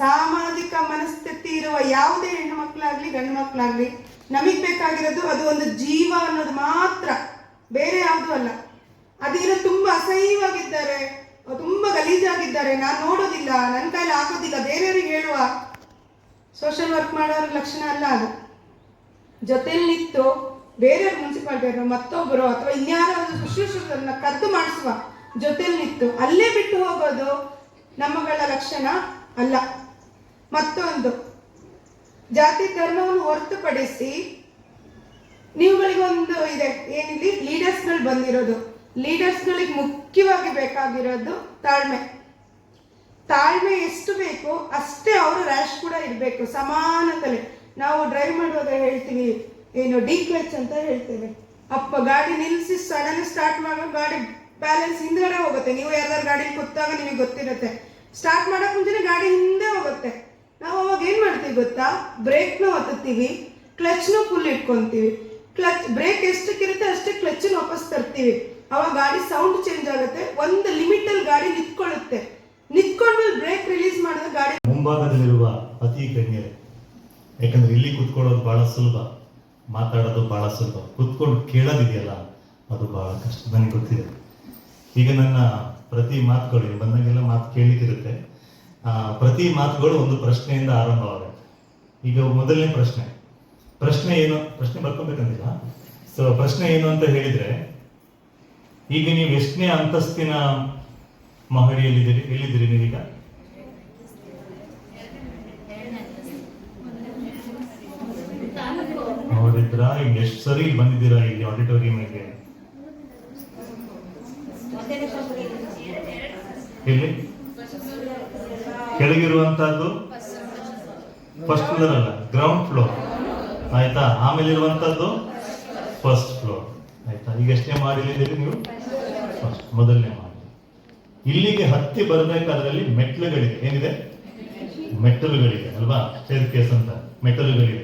ಸಾಮಾಜಿಕ ಮನಸ್ಥಿತಿ ಇರುವ ಯಾವುದೇ ಹೆಣ್ಣು ಮಕ್ಕಳಾಗ್ಲಿ ಗಂಡು ಮಕ್ಕಳಾಗ್ಲಿ ನಮಗೆ ಬೇಕಾಗಿರೋದು ಅದು ಒಂದು ಜೀವ ಅನ್ನೋದು ಮಾತ್ರ. ಬೇರೆ ಯಾವುದು ಅಲ್ಲ. ಅದೇನೋ ತುಂಬಾ ಅಸಹ್ಯವಾಗಿದ್ದಾರೆ. ತುಂಬಾ ಗಲೀಜಾಗಿದ್ದಾರೆ. ನಾನು ನೋಡೋದಿಲ್ಲ. ನನ್ನ ಕೈಲಿ ಆಗೋದಿಲ್ಲ ಬೇರೆಯವ್ರಿಗೆ ಹೇಳುವ. ಸೋಷಿಯಲ್ ವರ್ಕ್ ಮಾಡೋರ ಲಕ್ಷಣ ಅಲ್ಲ ಅದು. ಜೊತೆಲಿ ನಿಂತು ಬೇರೆಯವ್ರ ಮುನ್ಸಿಪಾಲ್ಟಿಯವರು ಮತ್ತೊಬ್ಬರು ಅಥವಾ ಇನ್ಯಾರೋ ಒಂದು ಶುಶ್ರೂಷಕರನ್ನ ಕದ್ದು ಮಾಡಿಸುವ ಜೊತೆಲಿ ನಿಂತು ಅಲ್ಲೇ ಬಿಟ್ಟು ಹೋಗೋದು ನಮ್ಮಗಳ ಲಕ್ಷಣ ಅಲ್ಲ. ಮತ್ತೊಂದು. ಜಾತಿ ಧರ್ಮವನ್ನು ಹೊರತುಪಡಿಸಿ ನೀವುಗಳಿಗೊಂದು ಇದೆ, ಏನಿಲ್ಲಿ? ಲೀಡರ್ಸ್ಗಳು ಬಂದಿರೋದು. ಲೀಡರ್ಸ್ಗಳಿಗೆ ಮುಖ್ಯವಾಗಿ ಬೇಕಾಗಿರೋದು ತಾಳ್ಮೆ. ತಾಳ್ಮೆ ಎಷ್ಟು ಬೇಕು ಅಷ್ಟೇ ಅವರು ರ್ಯಾಶ್ ಕೂಡ ಇರಬೇಕು, ಸಮಾನತಲೆ. ನಾವು ಡ್ರೈವ್ ಮಾಡುವಾಗ ಹೇಳ್ತೀವಿ ಏನು ಡಿ ಕ್ಲಚ್ ಅಂತ ಹೇಳ್ತೇವೆ. ಅಪ್ಪ ಗಾಡಿ ನಿಲ್ಲಿಸಿ ಸಡನ್ ಸ್ಟಾರ್ಟ್ ಮಾಡೋ ಗಾಡಿ ಬ್ಯಾಲೆನ್ಸ್ ಹಿಂದ್ಗಡೆ ಹೋಗುತ್ತೆ. ನೀವು ಯಾರ್ದಾರು ಗಾಡಿ ಕೂತಾಗ ನಿಮಗೆ ಗೊತ್ತಿರುತ್ತೆ. ಸ್ಟಾರ್ಟ್ ಮಾಡೋಕೆ ಮುಂಚೆನೆ ಗಾಡಿ ಹಿಂದೆ ಹೋಗುತ್ತೆ. ನಾವು ಅವಾಗ ಏನು ಮಾಡ್ತೀವಿ ಗೊತ್ತಾ? ಬ್ರೇಕ್ನ ಒತ್ತುತ್ತೀವಿ ಕ್ಲಚ್ನ ಫುಲ್ ಇಟ್ಕೊತೀವಿ. ಕ್ಲಚ್ ಬ್ರೇಕ್ ಎಷ್ಟಕ್ಕಿರುತ್ತೆ ಅಷ್ಟೇ ಕ್ಲಚ್ ವಾಪಸ್ ತರ್ತೀವಿ. ಅವಾಗ ಗಾಡಿ ಸೌಂಡ್ ಚೇಂಜ್ ಆಗುತ್ತೆ, ಒಂದು ಲಿಮಿಟ್ ಅಲ್ಲಿ ಗಾಡಿ ನಿಂತ್ಕೊಳ್ಳುತ್ತೆ. ನಿಂತ್ಕೊಂಡ್ಮೇಲೆ ಬ್ರೇಕ್ ರಿಲೀಸ್ ಮಾಡಿದ್ರೆ ಗಾಡಿ ಮುಂಭಾಗದಲ್ಲಿರುವ ಅತಿ ಗಣ್ಯರೇ, ಯಾಕಂದ್ರೆ ಇಲ್ಲಿ ಕುತ್ಕೊಳ್ಳೋದು ಬಹಳ ಸುಲಭ, ಮಾತಾಡೋದು ಬಹಳ ಸುಲಭ. ಕುತ್ಕೊಂಡು ಕೇಳೋದಿದೆಯಲ್ಲ, ಅದು ಬಹಳ ಕಷ್ಟ, ನನಗೆ ಗೊತ್ತಿದೆ. ಈಗ ನನ್ನ ಪ್ರತಿ ಮಾತುಗಳು ಬಂದಾಗೆಲ್ಲ ಮಾತು ಕೇಳಲಿಕ್ಕಿರುತ್ತೆ. ಪ್ರತಿ ಮಾತುಗಳು ಒಂದು ಪ್ರಶ್ನೆಯಿಂದ ಆರಂಭವಾಗುತ್ತೆ. ಈಗ ಮೊದಲನೇ ಪ್ರಶ್ನೆ. ಪ್ರಶ್ನೆ ಏನು? ಪ್ರಶ್ನೆ ಬರ್ಕೊಬೇಕಂತಿಲ್ಲ ಸೊ ಪ್ರಶ್ನೆ ಏನು ಅಂತ ಹೇಳಿದ್ರೆ, ಈಗ ನೀವು ಎಷ್ಟನೇ ಅಂತಸ್ತಿನ ಮಹಡಿಯಲ್ಲಿದ್ದೀರಿ? ಎಲ್ಲಿದ್ದೀರಿ ನೀವೀಗ? ನೋಡಿದ್ರಾ ಈಗ ಎಷ್ಟು ಸರಿ ಬಂದಿದ್ದೀರಾ ಇಲ್ಲಿ ಆಡಿಟೋರಿಯಂಗೆ ಇಲ್ಲಿ ಕೆಳಗಿರುವಂತಹದ್ದು? ಫಸ್ಟ್ ಫ್ಲೋರ್ ಅಲ್ಲ ಗ್ರೌಂಡ್ ಫ್ಲೋರ್ ಆಯ್ತಾ? ಆಮೇಲೆ ಇರುವಂತದ್ದು ಫಸ್ಟ್ ಫ್ಲೋರ್ ಆಯ್ತಾ? ಈಗ ಎಷ್ಟನೇ ಮಾಡಿದ್ದೀರಿ ನೀವು? ಫಸ್ಟ್ ಮೊದಲನೇ ಮಾಡಿ ಇಲ್ಲಿಗೆ ಹತ್ತಿ ಬರಬೇಕಾದ್ರಲ್ಲಿ ಮೆಟ್ಲುಗಳಿದೆ ಏನಿದೆ? ಮೆಟ್ಟಲುಗಳಿದೆ, ಅಲ್ವಾ? ಸ್ಟೇರ್ ಕೇಸ್ ಅಂತ. ಮೆಟ್ಟಲುಗಳಿದೆ.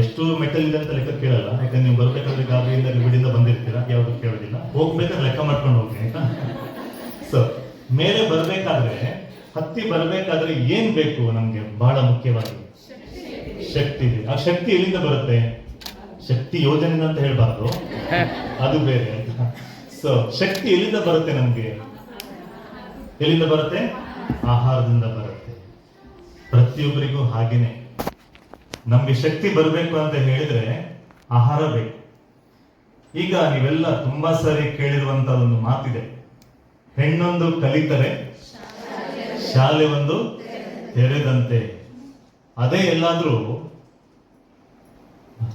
ಎಷ್ಟು ಮೆಟಲ್ ಇದೆ ಅಂತ ಲೆಕ್ಕ ಕೇಳಲ್ಲ. ಯಾಕಂದ್ರೆ ನೀವು ಬರ್ಬೇಕಾದ್ರೆ ಗಾಬರಿಯಿಂದ ಗುಡಿಯಿಂದ ಬಂದಿರ್ತೀರಾ? ಯಾವ್ದು ಕೇಳೋದಿಲ್ಲ. ಹೋಗ್ಬೇಕಾದ್ರೆ ಲೆಕ್ಕ ಮಾಡ್ಕೊಂಡು ಹೋಗಿ ಆಯ್ತಾ? ಸೊ ಮೇಲೆ ಬರ್ಬೇಕಾದ್ರೆ ಹತ್ತಿ ಬರಬೇಕಾದ್ರೆ ಏನ್ ಬೇಕು ನಮ್ಗೆ? ಬಹಳ ಮುಖ್ಯವಾಗಿ. ಶಕ್ತಿ ಇದೆ. ಆ ಶಕ್ತಿ ಎಲ್ಲಿಂದ ಬರುತ್ತೆ? ಶಕ್ತಿ ಯೋಜನೆ ಅಂತ ಹೇಳ್ಬಾರ್ದು. ಅದು ಬೇರೆ. ಅಂತ ಸೊ ಶಕ್ತಿ ಎಲ್ಲಿಂದ ಬರುತ್ತೆ ನಮ್ಗೆ? ಎಲ್ಲಿಂದ ಬರುತ್ತೆ? ಆಹಾರದಿಂದ ಬರುತ್ತೆ. ಪ್ರತಿಯೊಬ್ಬರಿಗೂ ಹಾಗೇನೆ. ನಮ್ಗೆ ಶಕ್ತಿ ಬರಬೇಕು ಅಂತ ಹೇಳಿದ್ರೆ ಆಹಾರ ಬೇಕು. ಈಗ ನೀವೆಲ್ಲ ತುಂಬಾ ಸರಿ ಕೇಳಿರುವಂತ ಒಂದು ಮಾತಿದೆ. ಹೆಣ್ಣೊಂದು ಕಲಿತರೆ ಶಾಲೆ ಒಂದು ತೆರೆದಂತೆ. ಅದೇ ಎಲ್ಲಾದ್ರೂ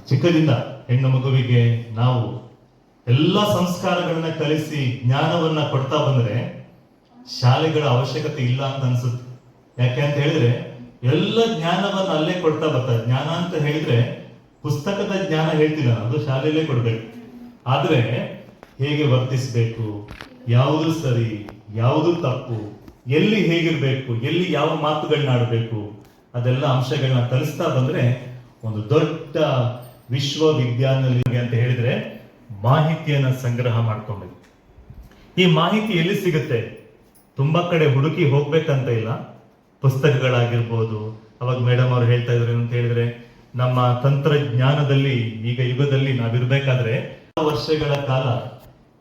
ಚಿಕ್ಕದಿಂದ ಹೆಣ್ಣು ಮಗುವಿಗೆ ನಾವು ಎಲ್ಲ ಸಂಸ್ಕಾರಗಳನ್ನ ಕಲಿಸಿ ಜ್ಞಾನವನ್ನ ಕೊಡ್ತಾ ಬಂದ್ರೆ ಶಾಲೆಗಳ ಅವಶ್ಯಕತೆ ಇಲ್ಲ ಅಂತ ಅನ್ಸುತ್ತೆ. ಯಾಕೆ ಅಂತ ಹೇಳಿದ್ರೆ ಎಲ್ಲ ಜ್ಞಾನವನ್ನ ಅಲ್ಲೇ ಕೊಡ್ತಾ ಬರ್ತಾರೆ. ಜ್ಞಾನ ಅಂತ ಹೇಳಿದ್ರೆ ಪುಸ್ತಕದ ಜ್ಞಾನ ಹೇಳ್ತಿಲ್ಲ ಅದು ಶಾಲೆಯಲ್ಲೇ ಕೊಡ್ಬೇಕು. ಆದ್ರೆ ಹೇಗೆ ವರ್ತಿಸಬೇಕು? ಯಾವುದು ಸರಿ, ಯಾವುದು ತಪ್ಪು? ಎಲ್ಲಿ ಹೇಗಿರ್ಬೇಕು, ಎಲ್ಲಿ ಯಾವ ಮಾತುಗಳನ್ನ ಆಡಬೇಕು ಅದೆಲ್ಲ ಅಂಶಗಳನ್ನ ಕಲಿಸ್ತಾ ಬಂದ್ರೆ ಒಂದು ದೊಡ್ಡ ವಿಶ್ವವಿದ್ಯಾನಿಲಯ ಅಂತ ಹೇಳಿದ್ರೆ ಮಾಹಿತಿಯನ್ನ ಸಂಗ್ರಹ ಮಾಡ್ಕೊಬೇಕು ಈ ಮಾಹಿತಿ ಎಲ್ಲಿ ಸಿಗುತ್ತೆ? ತುಂಬಾ ಕಡೆ ಹುಡುಕಿ ಹೋಗ್ಬೇಕಂತ ಇಲ್ಲ. ಪುಸ್ತಕಗಳಾಗಿರ್ಬೋದು, ಅವಾಗ ಮೇಡಮ್ ಅವ್ರು ಹೇಳ್ತಾ ಇದ್ರು ಅಂತ ಹೇಳಿದ್ರೆ, ನಮ್ಮ ತಂತ್ರಜ್ಞಾನದಲ್ಲಿ, ಈಗ ಯುಗದಲ್ಲಿ ನಾವಿರ್ಬೇಕಾದ್ರೆ ವರ್ಷಗಳ ಕಾಲ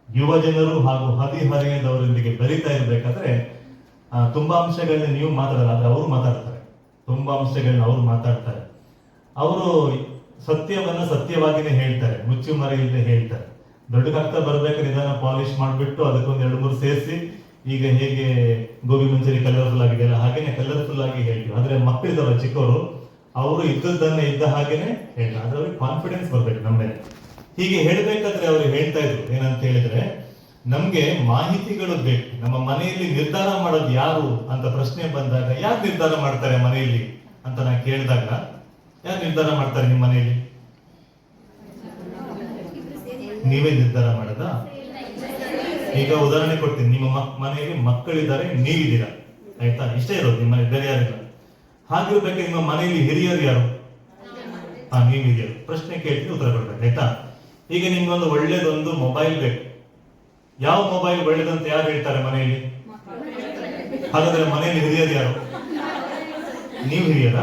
ಯುವ ಜನರು ಹಾಗೂ ಹದಿಹರೆಯದವರೊಂದಿಗೆ ಬೆರೀತಾ ಇರ್ಬೇಕಾದ್ರೆ ತುಂಬಾ ಅಂಶಗಳನ್ನ ನೀವು ಮಾತಾಡಲ್ಲ, ಆದರೆ ಅವರು ಮಾತಾಡ್ತಾರೆ. ತುಂಬಾ ಅಂಶಗಳನ್ನ ಅವರು ಮಾತಾಡ್ತಾರೆ. ಅವರು ಸತ್ಯವನ್ನ ಸತ್ಯವಾಗಿನೇ ಹೇಳ್ತಾರೆ, ಮುಚ್ಚು ಮರ ಇಲ್ಲದೆ ಹೇಳ್ತಾರೆ. ದೊಡ್ಡಗಾಗ್ತಾ ಬರ್ಬೇಕಾದ್ರೆ ನಿಧಾನ ಪಾಲಿಶ್ ಮಾಡಿಬಿಟ್ಟು ಅದಕ್ಕೊಂದು ಎರಡು ಮೂರು ಸೇರಿಸಿ, ಈಗ ಹೇಗೆ ಗೋಬಿ ಮಂಚೂರಿ ಕಲರ್ಫುಲ್ ಆಗಿದೆಯಲ್ಲ ಹಾಗೇನೆ ಕಲರ್ಫುಲ್ ಆಗಿ ಹೇಳ್ತೀವಿ. ಆದ್ರೆ ಮಕ್ಕಳಿದ್ದಾರೆ ಚಿಕ್ಕವರು, ಅವರು ಇದ್ದದ್ದನ್ನ ಇದ್ದ ಹಾಗೇನೆ ಹೇಳ್ತಾರೆ. ಅದ್ರಲ್ಲಿ ಕಾನ್ಫಿಡೆನ್ಸ್ ಬರ್ಬೇಕು ನಮ್ಮ ಮೇಲೆ ಹೀಗೆ ಹೇಳ್ಬೇಕಾದ್ರೆ ಅವರು ಹೇಳ್ತಾ ಇದ್ರು, ಏನಂತ ಹೇಳಿದ್ರೆ ನಮ್ಗೆ ಮಾಹಿತಿಗಳು ಬೇಕು. ನಮ್ಮ ಮನೆಯಲ್ಲಿ ನಿರ್ಧಾರ ಮಾಡೋದು ಯಾರು ಅಂತ ಪ್ರಶ್ನೆ ಬಂದಾಗ, ಯಾರು ನಿರ್ಧಾರ ಮಾಡ್ತಾರೆ ಮನೆಯಲ್ಲಿ ಅಂತ ನಾನು ಕೇಳಿದಾಗ, ಯಾರು ನಿರ್ಧಾರ ಮಾಡ್ತಾರೆ ನಿಮ್ಮ ಮನೆಯಲ್ಲಿ? ನೀವೇ ನಿರ್ಧಾರ ಮಾಡದ? ಈಗ ಉದಾಹರಣೆ ಕೊಡ್ತೀನಿ. ನಿಮ್ಮ ಮನೆಯಲ್ಲಿ ಮಕ್ಕಳಿದ್ದಾರೆ, ನೀವಿದ್ದೀರಾ? ಆಯ್ತಾ? ಇಷ್ಟೇ ಇರೋದು ನಿಮ್ಮ ಬೇರೆ ಯಾರಿಲ್ಲ. ಹಾಗಿರ್ಬೇಕು ನಿಮ್ಮ ಮನೆಯಲ್ಲಿ ಹಿರಿಯರು ಯಾರು? ಹಾ ನೀವಿದ್ಯಾರು ಪ್ರಶ್ನೆ ಕೇಳ್ತೀನಿ ಉತ್ತರ ಕೊಡ್ಬೇಕು, ಆಯ್ತಾ? ಈಗ ನಿಮ್ಗೊಂದು ಒಳ್ಳೇದೊಂದು ಮೊಬೈಲ್ ಬೇಕು. ಯಾವ ಮೊಬೈಲ್ ಒಳ್ಳೇದಂತ ಯಾರು ಹೇಳ್ತಾರೆ ಮನೆಯಲ್ಲಿ? ಹಾಗಾದ್ರೆ ಮನೆಯಲ್ಲಿ ಹಿರಿಯರು ಯಾರು? ನೀವು ಹಿರಿಯರ?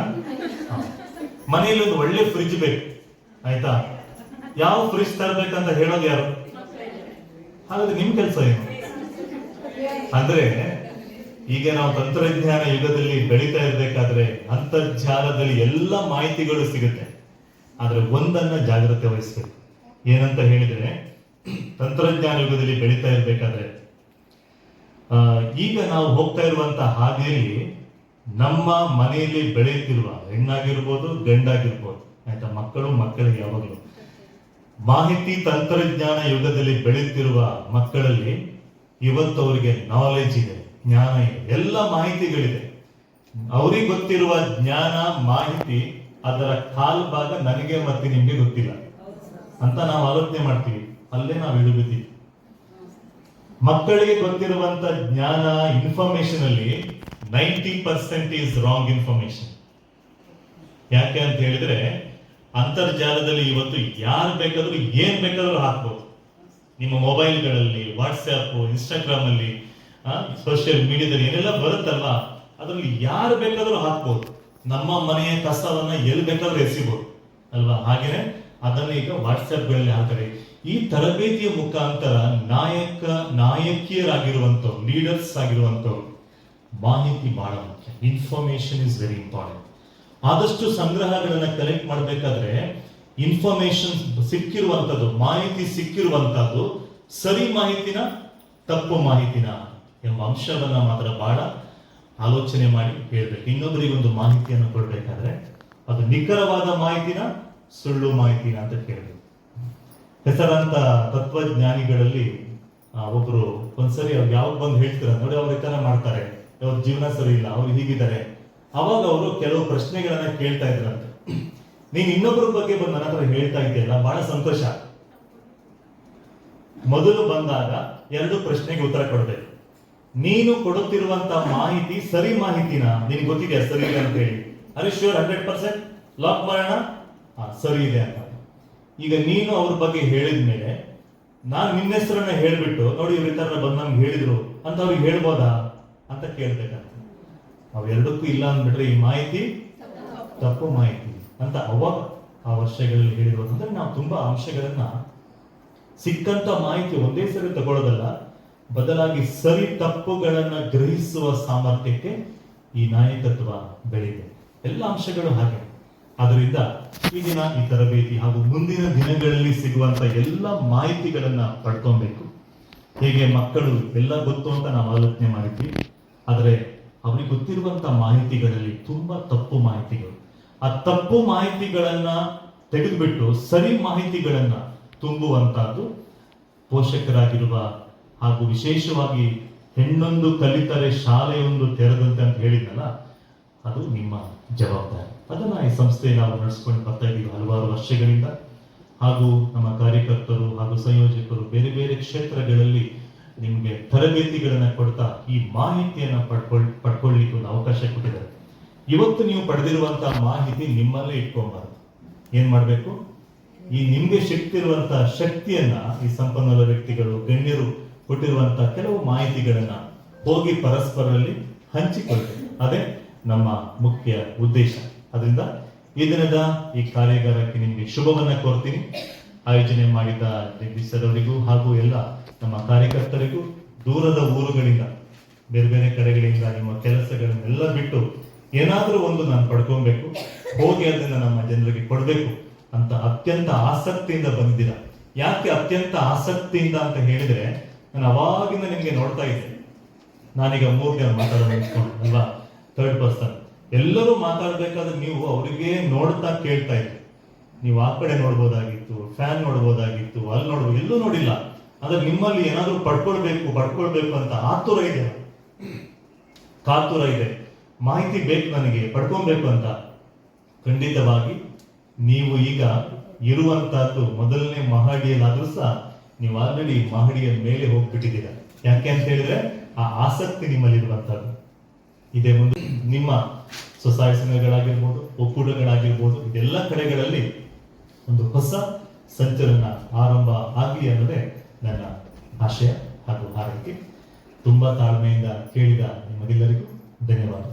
ಮನೆಯಲ್ಲಿ ಒಂದು ಒಳ್ಳೆ ಫ್ರಿಜ್ ಬೇಕು. ಆಯ್ತಾ? ಯಾವ ಫ್ರಿಜ್ ತರಬೇಕಂತ ಹೇಳೋದು ಯಾರು? ಹಾಗಾದ್ರೆ ನಿಮ್ ಕೆಲಸ ಏನು? ಅಂದ್ರೆ, ಈಗ ನಾವು ತಂತ್ರಜ್ಞಾನ ಯುಗದಲ್ಲಿ ಬೆಳೀತಾ ಇರಬೇಕಾದ್ರೆ ಅಂತರ್ಜಾಲದಲ್ಲಿ ಎಲ್ಲ ಮಾಹಿತಿಗಳು ಸಿಗುತ್ತೆ. ಆದ್ರೆ ಒಂದನ್ನ ಜಾಗ್ರತೆ ವಹಿಸ್ಬೇಕು. ಏನಂತ ಹೇಳಿದ್ರೆ ತಂತ್ರಜ್ಞಾನ ಯುಗದಲ್ಲಿ ಬೆಳೀತಾ ಇರಬೇಕಾದ್ರೆ ಈಗ ನಾವು ಹೋಗ್ತಾ ಇರುವಂತ ಹಾದಿಯಲ್ಲಿ ನಮ್ಮ ಮನೆಯಲ್ಲಿ ಬೆಳೆಯುತ್ತಿರುವ ಹೆಣ್ಣಾಗಿರ್ಬೋದು, ಗಂಡಾಗಿರ್ಬೋದು, ಆಯ್ತಾ, ಮಕ್ಕಳು ಮಕ್ಕಳಿಗೆ ಯಾವಾಗಲೂ. ಮಾಹಿತಿ ತಂತ್ರಜ್ಞಾನ ಯುಗದಲ್ಲಿ ಬೆಳೆಯುತ್ತಿರುವ ಮಕ್ಕಳಲ್ಲಿ ಇವತ್ತು ಅವರಿಗೆ ನಾಲೆಜ್ ಇದೆ, ಜ್ಞಾನ ಇದೆ, ಎಲ್ಲ ಮಾಹಿತಿಗಳಿದೆ. ಅವ್ರಿಗೆ ಗೊತ್ತಿರುವ ಜ್ಞಾನ, ಮಾಹಿತಿ ಅದರ ಕಾಲ್ ಭಾಗ ನನಗೆ ಮತ್ತೆ ನಿಮಗೆ ಗೊತ್ತಿಲ್ಲ ಅಂತ ನಾವು ಆಲೋಚನೆ ಮಾಡ್ತೀವಿ. ಅಲ್ಲೇ ನಾವು ಇಳಿಬಿದ್ದೀವಿ ಮಕ್ಕಳಿಗೆ ಗೊತ್ತಿರುವಂತ ಜ್ಞಾನ ಇನ್ಫಾರ್ಮೇಶನ್ ಅಲ್ಲಿ ninety percent is wrong information ಯಾಕೆ ಅಂತ ಹೇಳಿದ್ರೆ, ಅಂತರ್ಜಾಲದಲ್ಲಿ ಇವತ್ತು ಯಾರು ಬೇಕಾದ್ರೂ, ಏನ್ ಬೇಕಾದ್ರೂ ಹಾಕ್ಬೋದು. ನಿಮ್ಮ ಮೊಬೈಲ್ಗಳಲ್ಲಿ ವಾಟ್ಸ್ಆಪ್ ಇನ್ಸ್ಟಾಗ್ರಾಮ್ ಅಲ್ಲಿ ಸೋಷಿಯಲ್ ಮೀಡಿಯಾದಲ್ಲಿ ಏನೆಲ್ಲ ಬರುತ್ತಲ್ಲ ಅದರಲ್ಲಿ ಯಾರು ಬೇಕಾದ್ರೂ ಹಾಕ್ಬೋದು. ನಮ್ಮ ಮನೆಯ ಕಸವನ್ನ ಎಲ್ಲಿ ಬೇಕಾದ್ರೂ ಎಸಿಬೋದು. ಅಲ್ವಾ? ಹಾಗೇನೆ ಅದನ್ನ ಈಗ ವಾಟ್ಸಪ್ಗಳಲ್ಲಿ ಹಾಕ್ತಾರೆ. ಈ ತರಬೇತಿಯ ಮುಖಾಂತರ ನಾಯಕ ನಾಯಕಿಯರಾಗಿರುವಂತವ್ರು ಲೀಡರ್ಸ್ ಆಗಿರುವಂತವ್ರು ಮಾಹಿತಿ ಬಹಳ ಮುಖ್ಯ. ಇನ್ಫಾರ್ಮೇಶನ್ ಇಸ್ ವೆರಿ ಇಂಪಾರ್ಟೆಂಟ್ ಆದಷ್ಟು ಸಂಗ್ರಹಗಳನ್ನು ಕಲೆಕ್ಟ್ ಮಾಡಬೇಕಾದ್ರೆ ಇನ್ಫಾರ್ಮೇಶನ್ ಸಿಕ್ಕಿರುವಂತದ್ದು ಮಾಹಿತಿ ಸಿಕ್ಕಿರುವಂಥದ್ದು, ಸರಿ ಮಾಹಿತಿನ, ತಪ್ಪು ಮಾಹಿತಿನ ಎಂಬ ಅಂಶವನ್ನ ಮಾತ್ರ ಬಹಳ ಆಲೋಚನೆ ಮಾಡಿ ಹೇಳ್ಬೇಕು. ಇನ್ನೊಬ್ಬರಿಗೆ ಒಂದು ಮಾಹಿತಿಯನ್ನು ಕೊಡಬೇಕಾದ್ರೆ ಅದು ನಿಖರವಾದ ಮಾಹಿತಿನ ಸುಳ್ಳು ಮಾಹಿತಿನ ಅಂತ ಕೇಳಿದ್ರು ಹೆಸರಾಂತ ತತ್ವಜ್ಞಾನಿಗಳಲ್ಲಿ ಆ, ಒಬ್ರು ಒಂದ್ಸರಿ ಅವ್ರು ಯಾವಾಗ ಬಂದು ಹೇಳ್ತಾರೆ? ನೋಡಿ ಅವ್ರು ಈ ತರ ಮಾಡ್ತಾರೆ. ಅವ್ರ ಜೀವನ ಸರಿ ಇಲ್ಲ ಅವ್ರು ಹೀಗಿದ್ದಾರೆ. ಅವಾಗ ಅವರು ಕೆಲವು ಪ್ರಶ್ನೆಗಳನ್ನ ಕೇಳ್ತಾ ಇದ್ರಂತ. ನೀನ್ ಇನ್ನೊಬ್ಬರ ಬಗ್ಗೆ ಬಂದು ನನ್ನ ಹತ್ರ ಹೇಳ್ತಾ ಇದ್ದೀಯಲ್ಲ ಬಹಳ ಸಂತೋಷ. ಮೊದಲು ಬಂದಾಗ ಎರಡು ಪ್ರಶ್ನೆಗೆ ಉತ್ತರ ಕೊಡ್ಬೇಕು. ನೀನು ಕೊಡುತ್ತಿರುವಂತ ಮಾಹಿತಿ ಸರಿ ಮಾಹಿತಿನ? ನಿನ್ಗೆ ಗೊತ್ತಿದೆಯಾ ಸರಿ ಅಂತ ಹೇಳಿ? Sure hundred percent? ಲಾಕ್ ಮಾಡೋಣ? ಸರಿ ಇದೆ ಅಂತ. ಈಗ ನೀನು ಅವ್ರ ಬಗ್ಗೆ ಹೇಳಿದ ಮೇಲೆ ನಾನು ನಿನ್ನ ಹೆಸರನ್ನ ಹೇಳ್ಬಿಟ್ಟು, ನೋಡಿ ಇವ್ರ ಥರ ಬಂದು ನಮ್ಗೆ ಹೇಳಿದ್ರು ಅಂತ ಅವ್ರಿಗೆ ಹೇಳ್ಬೋದಾ ಅಂತ ಕೇಳ್ಬೇಕಂತ ಅವೆರಡಕ್ಕೂ ಇಲ್ಲ ಅಂದ್ಬಿಟ್ರೆ ಈ ಮಾಹಿತಿ ತಪ್ಪು ಮಾಹಿತಿ ಅಂತ ಅವ ಆ ವರ್ಷಗಳಲ್ಲಿ ಹೇಳಿರೋದು ಅಂದ್ರೆ ನಾವು ತುಂಬಾ ಅಂಶಗಳನ್ನ ಸಿಕ್ಕಂತ ಮಾಹಿತಿ ಒಂದೇ ಸರಿ ತಗೊಳ್ಳೋದಲ್ಲ, ಬದಲಾಗಿ ಸರಿ ತಪ್ಪುಗಳನ್ನ ಗ್ರಹಿಸುವ ಸಾಮರ್ಥ್ಯಕ್ಕೆ ಈ ನಾಯಕತ್ವ ಬೆಳೆದಿದೆ ಎಲ್ಲ ಅಂಶಗಳು ಹಾಗೆ. ಅದರಿಂದ ಈ ದಿನ ಈ ತರಬೇತಿ ಹಾಗೂ ಮುಂದಿನ ದಿನಗಳಲ್ಲಿ ಸಿಗುವಂತ ಎಲ್ಲ ಮಾಹಿತಿಗಳನ್ನ ಪಡ್ಕೊಬೇಕು. ಹೇಗೆ ಮಕ್ಕಳು ಎಲ್ಲ ಗೊತ್ತು ಅಂತ ನಾವು ಆಲೋಚನೆ ಮಾಡಿದ್ವಿ. ಆದರೆ ಅವ್ರಿಗೆ ಗೊತ್ತಿರುವಂತ ಮಾಹಿತಿಗಳಲ್ಲಿ ತುಂಬಾ ತಪ್ಪು ಮಾಹಿತಿಗಳು. ಆ ತಪ್ಪು ಮಾಹಿತಿಗಳನ್ನ ತೆಗೆದುಬಿಟ್ಟು ಸರಿ ಮಾಹಿತಿಗಳನ್ನ ತುಂಬುವಂತಹದ್ದು ಪೋಷಕರಾಗಿರುವ ಹಾಗೂ ವಿಶೇಷವಾಗಿ ಹೆಣ್ಣೊಂದು ಕಲಿತರೆ ಶಾಲೆಯೊಂದು ತೆರೆದಂತೆ ಅಂತ ಹೇಳಿದ್ನಲ್ಲ, ಅದು ನಿಮ್ಮ ಜವಾಬ್ದಾರಿ. ಅದನ್ನ ಈ ಸಂಸ್ಥೆ ನಾವು ನಡೆಸ್ಕೊಂಡು ಬರ್ತಾ ಇದ್ದೀವಿ ಹಲವಾರು ವರ್ಷಗಳಿಂದ. ಹಾಗೂ ನಮ್ಮ ಕಾರ್ಯಕರ್ತರು ಹಾಗೂ ಸಂಯೋಜಕರು ಬೇರೆ ಬೇರೆ ಕ್ಷೇತ್ರಗಳಲ್ಲಿ ನಿಮಗೆ ತರಬೇತಿಗಳನ್ನ ಕೊಡ್ತಾ ಈ ಮಾಹಿತಿಯನ್ನ ಪಡ್ಕೊಳ್, ಪಡ್ಕೊಳ್ಳಿಕ್ಕೆ ಒಂದು ಅವಕಾಶ ಕೊಟ್ಟಿದ್ದಾರೆ. ಇವತ್ತು ನೀವು ಪಡೆದಿರುವಂತಹ ಮಾಹಿತಿ ನಿಮ್ಮಲ್ಲೇ ಇಟ್ಕೊಂಬಾರ್ದು. ಏನ್ ಮಾಡ್ಬೇಕು? ಈ ನಿಮ್ಗೆ ಶಕ್ತಿ ಇರುವಂತಹ ಶಕ್ತಿಯನ್ನ ಈ ಸಂಪನ್ಮೂಲ ವ್ಯಕ್ತಿಗಳು, ಗಣ್ಯರು ಕೊಟ್ಟಿರುವಂತಹ ಕೆಲವು ಮಾಹಿತಿಗಳನ್ನ ಹೋಗಿ ಪರಸ್ಪರರಲ್ಲಿ ಹಂಚಿಕೊಳ್ಬೇಕು ಅದೇ ನಮ್ಮ ಮುಖ್ಯ ಉದ್ದೇಶ. ಅದರಿಂದ ಈ ದಿನದ ಈ ಕಾರ್ಯಾಗಾರಕ್ಕೆ ನಿಮಗೆ ಶುಭವನ್ನ ಕೋರ್ತೀನಿ. ಆಯೋಜನೆ ಮಾಡಿದ ಜಗದೀಶರವರಿಗೂ ಹಾಗೂ ಎಲ್ಲ ನಮ್ಮ ಕಾರ್ಯಕರ್ತರಿಗೂ ದೂರದ ಊರುಗಳಿಂದ, ಬೇರೆ ಬೇರೆ ಕಡೆಗಳಿಂದ ನಿಮ್ಮ ಕೆಲಸಗಳನ್ನೆಲ್ಲ ಬಿಟ್ಟು ಏನಾದರೂ ಒಂದು ನಾನು ಪಡ್ಕೊಬೇಕು, ಹೋಗಿ ಅದನ್ನ ನಮ್ಮ ಜನರಿಗೆ ಕೊಡಬೇಕು ಅಂತ ಅತ್ಯಂತ ಆಸಕ್ತಿಯಿಂದ ಬಂದಿದ್ದೀರ? ಯಾಕೆ ಅತ್ಯಂತ ಆಸಕ್ತಿಯಿಂದ ಅಂತ ಹೇಳಿದ್ರೆ, ನಾನು ಅವಾಗಿಂದ ನಿಮ್ಗೆ ನೋಡ್ತಾ ಇದ್ದೆ. ನಾನೀಗ ಮೂರ್ ದಿನ ಮಾತಾಡೋದು ಅಲ್ವಾ? ಥರ್ಡ್ ಪರ್ಸನ್ ಎಲ್ಲರೂ ಮಾತಾಡ್ಬೇಕಾದ್ರೆ ನೀವು ಅವರಿಗೆ ನೋಡ್ತಾ ಕೇಳ್ತಾ ಇದ್ರಿ. ನೀವು ಆ ಕಡೆ ನೋಡ್ಬೋದಾಗಿತ್ತು, ಫ್ಯಾನ್ ನೋಡ್ಬೋದಾಗಿತ್ತು, ಅಲ್ಲಿ ನೋಡ್ಬೋದು ಎಲ್ಲೂ ನೋಡಿಲ್ಲ. ಆದ್ರೆ ನಿಮ್ಮಲ್ಲಿ ಏನಾದರೂ ಪಡ್ಕೊಳ್ಬೇಕು ಪಡ್ಕೊಳ್ಬೇಕು ಅಂತ ಆತುರ ಇದೆ. ಕಾತುರ ಇದೆ. ಮಾಹಿತಿ ಬೇಕು ನನಗೆ ಪಡ್ಕೊಬೇಕು ಅಂತ. ಖಂಡಿತವಾಗಿ ನೀವು ಈಗ ಇರುವಂತಹದ್ದು ಮೊದಲನೇ ಮಹಡಿಯಲ್ಲಾದ್ರೂ ಸಹ ನೀವು ಆಲ್ರೆಡಿ ಮಹಡಿಯ ಮೇಲೆ ಹೋಗ್ಬಿಟ್ಟಿದ್ದೀರ. ಯಾಕೆ ಅಂತ ಹೇಳಿದ್ರೆ, ಆ ಆಸಕ್ತಿ ನಿಮ್ಮಲ್ಲಿ ಇರುವಂತಹದ್ದು ಇದೇ ಒಂದು ನಿಮ್ಮ ಸ್ವಸಹಾಯ ಸಂಘಗಳಾಗಿರ್ಬೋದು ಒಕ್ಕೂಟಗಳಾಗಿರ್ಬೋದು, ಇದೆಲ್ಲ ಕಡೆಗಳಲ್ಲಿ ಒಂದು ಹೊಸ ಸಂಚಲನ ಆರಂಭ ಆಗಲಿ ಅನ್ನೋದೇ ನನ್ನ ಆಶಯ ಹಾಗೂ ಹಾರೈಕೆ. ತುಂಬಾ ತಾಳ್ಮೆಯಿಂದ ಕೇಳಿದ ನಿಮಗೆಲ್ಲರಿಗೂ ಧನ್ಯವಾದ